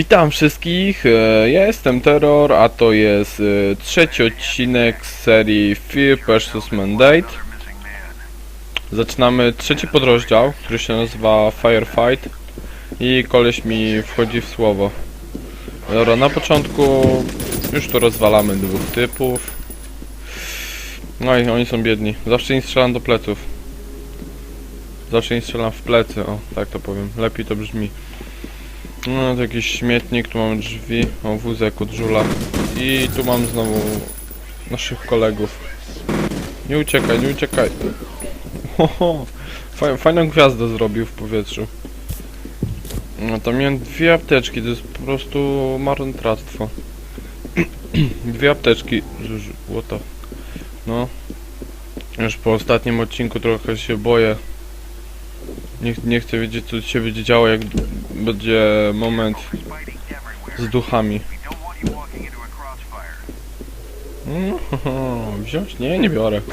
Witam wszystkich, e, ja jestem Terror, a to jest e, trzeci odcinek z serii Fear vs Mandate. Zaczynamy trzeci podrozdział, który się nazywa Firefight i koleś mi wchodzi w słowo. Dobra, na początku już tu rozwalamy dwóch typów. No i oni są biedni. Zawsze im strzelam do pleców. Zawsze im strzelam w plecy, o, tak to powiem. Lepiej to brzmi. No, to jakiś śmietnik, tu mamy drzwi, o wózek od żula. I tu mam znowu naszych kolegów. Nie uciekaj, nie uciekaj. Oho, faj, fajną gwiazdę zrobił w powietrzu. No to miałem dwie apteczki, to jest po prostu marnotrawstwo. dwie apteczki. Złoto. No. Już po ostatnim odcinku trochę się boję. Nie, nie chcę wiedzieć co się będzie działo jak będzie moment z duchami. Mm, Wziąć? Nie, nie biorę.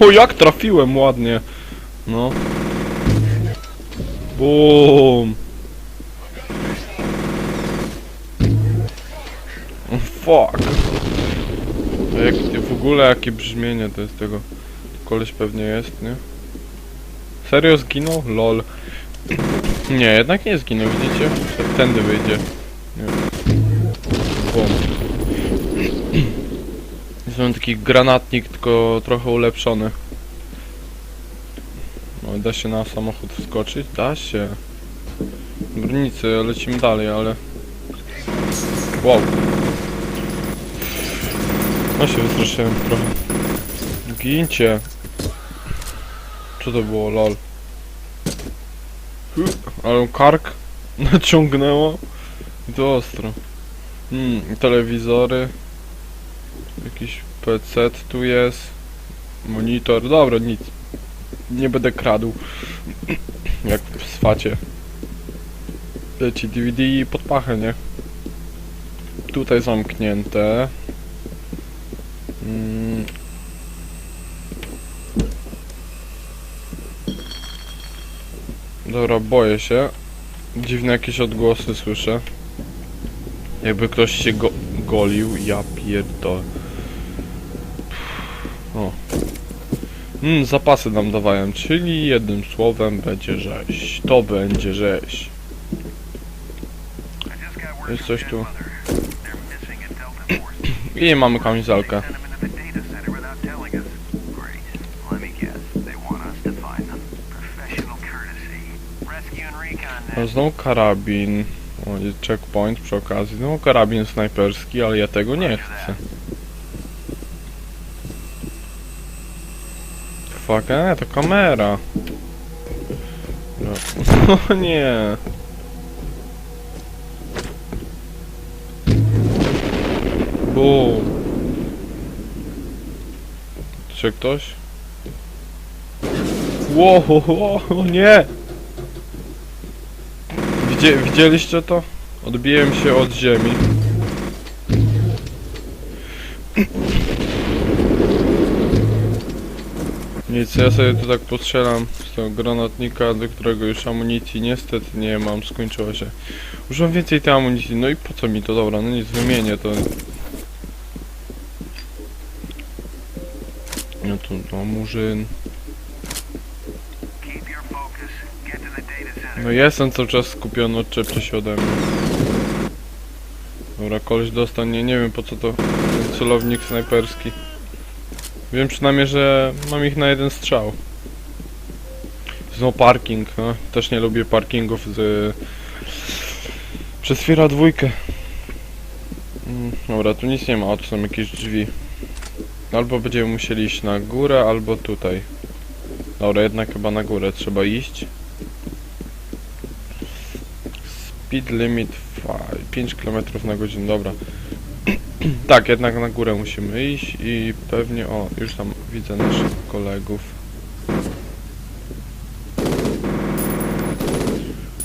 O, jak trafiłem ładnie. No. Boom. Fuck. To Jak, w ogóle jakie brzmienie to jest tego. Koleś pewnie jest, nie? Serio zginął? Lol. Nie, jednak nie zginął, widzicie? Tędy wyjdzie. Bum. Jest taki granatnik, tylko trochę ulepszony. No, da się na samochód wskoczyć? Da się. Brnicy, lecimy dalej, ale... Wow. No się wystraszyłem trochę. Gincie. Co to było, lol? Hy, Ale kark naciągnęło. I to ostro. Hmm, telewizory. Jakiś PC tu jest. Monitor. Dobra, nic. Nie będę kradł. Jak w swacie. Leci DVD pod pachę, nie? Tutaj zamknięte. Dobra, boję się. Dziwne jakieś odgłosy słyszę. Jakby ktoś się go golił. Ja pierdolę. O. Mm, zapasy nam dawają, czyli jednym słowem będzie rzeź. To będzie rzeź. Jest coś tu. I mamy kamizelkę. No, znowu karabin. O, checkpoint przy okazji. Znowu karabin snajperski, ale ja tego nie chcę. Fuck, nie, to kamera. No, no nie. Boom. Czy ktoś? Wow, wow, nie! Widzie, widzieliście to? Odbiłem się od ziemi. Nic, ja sobie tu tak postrzelam z tego granatnika, do którego już amunicji niestety nie mam, skończyła się. Użyłem więcej tej amunicji, no i po co mi to? Dobra, no nic, wymienię to. No tu, no murzyn. No jestem cały czas skupiony, odczepcie się ode mnie. Dobra, koleś dostał, nie, nie wiem po co to ten celownik snajperski. Wiem przynajmniej, że mam ich na jeden strzał. Znowu parking, no. Też nie lubię parkingów z... Przez Fiera dwójkę. Mm, Dobra, tu nic nie ma, o tu są jakieś drzwi. Albo będziemy musieli iść na górę, albo tutaj. Dobra, jednak chyba na górę trzeba iść. Speed limit 5 km na godzinę, dobra. tak, jednak na górę musimy iść i pewnie, o, już tam widzę naszych kolegów.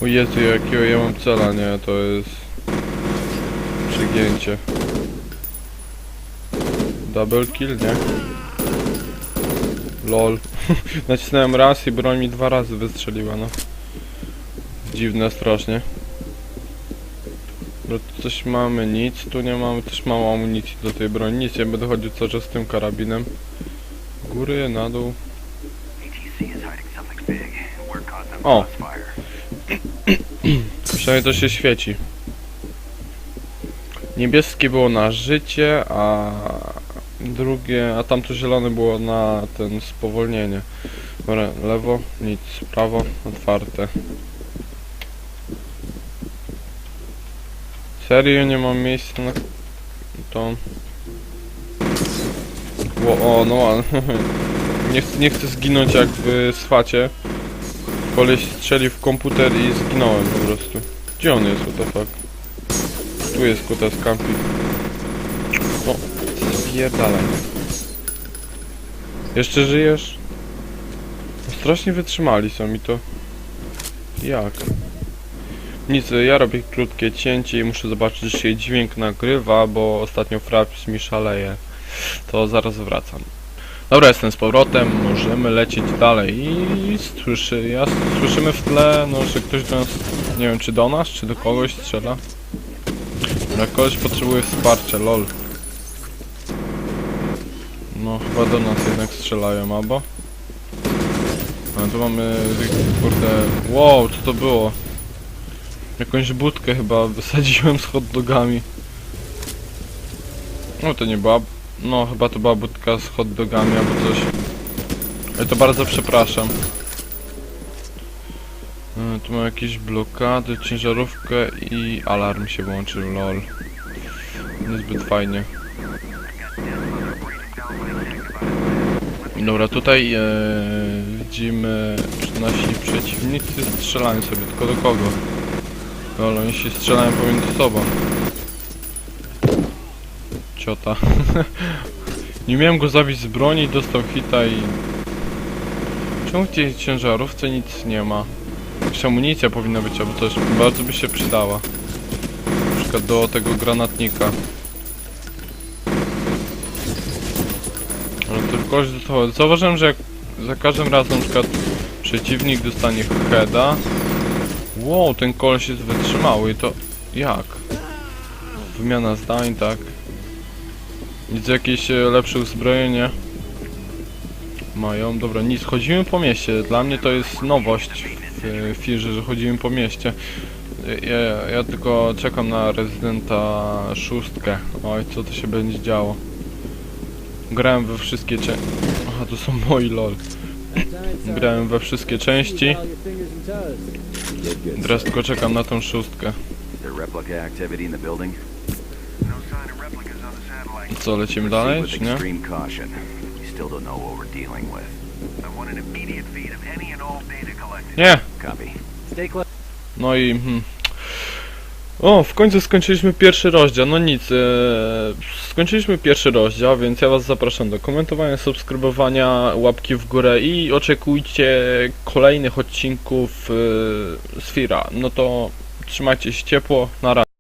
O Jezu, jakiego ja mam cela, nie, to jest przygięcie. Double kill, nie? Lol. Nacisnąłem raz i broń mi dwa razy wystrzeliła, no. dziwne strasznie. Bo tu coś mamy, nic, tu nie mamy, też mało amunicji do tej broni, nic, nie będę chodził czas z tym karabinem. Góry, na dół. Crossfire. Przynajmniej to się świeci. Niebieskie było na życie, a drugie, a tamto zielone było na ten spowolnienie. Dobra, lewo, nic, prawo, otwarte. Serio nie mam miejsca na to. Ło, o, no a- nie, nie chcę zginąć jak w swacie. Koleś strzelił w komputer i zginąłem po prostu. Gdzie on jest, what the fuck? Tu jest kutas campi. O, spierdalaj. Jeszcze żyjesz? No, Strasznie wytrzymali są mi to. Jak? Nic, ja robię krótkie cięcie i muszę zobaczyć, czy się dźwięk nagrywa, bo ostatnio Fraps mi szaleje. To zaraz wracam. Dobra, jestem z powrotem, możemy lecieć dalej i słyszy, ja, słyszymy w tle, no, że ktoś do nas, nie wiem, czy do nas, czy do kogoś strzela. No, kogoś potrzebuje wsparcia, lol. No, chyba do nas jednak strzelają, albo? A tu mamy, kurde, wow, co to było? Jakąś budkę chyba wysadziłem z hot dogami. No to nie była no, chyba to była budka z hot dogami albo coś. Ale to bardzo przepraszam. E, Tu mam jakieś blokady, ciężarówkę i alarm się włączył, lol. Niezbyt fajnie. Dobra, tutaj e, widzimy, nasi przeciwnicy strzelają sobie, tylko do kogo? Lol, oni się strzelają pomiędzy sobą. Ciota. Nie miałem go zabić z broni, dostał hita i... Czemu w tej ciężarówce nic nie ma? Jakaś amunicja powinna być albo coś, bardzo by się przydała. Na przykład do tego granatnika. Ale tylko że to Zauważyłem, że jak za każdym razem na przykład przeciwnik dostanie heada. Wow, ten koleś jest wytrzymały i to... Jak? Wymiana zdań, tak. Widzę jakieś e, lepsze uzbrojenie. Mają, dobra, nic, chodzimy po mieście. Dla mnie to jest nowość w e, firze, że chodzimy po mieście. Ja, ja, ja tylko czekam na rezydenta szóstkę. Oj, co to się będzie działo. Grałem we wszystkie części. Aha, to są moi lol. Grałem we wszystkie części. Teraz tylko czekam na tą szóstkę. Building? No. Co, lecimy dalej, czy nie? I. Nie! No i... Hmm. O, w końcu skończyliśmy pierwszy rozdział. No nic, e, skończyliśmy pierwszy rozdział, więc ja was zapraszam do komentowania, subskrybowania, łapki w górę i oczekujcie kolejnych odcinków e, z Fira. No to trzymajcie się ciepło, na razie.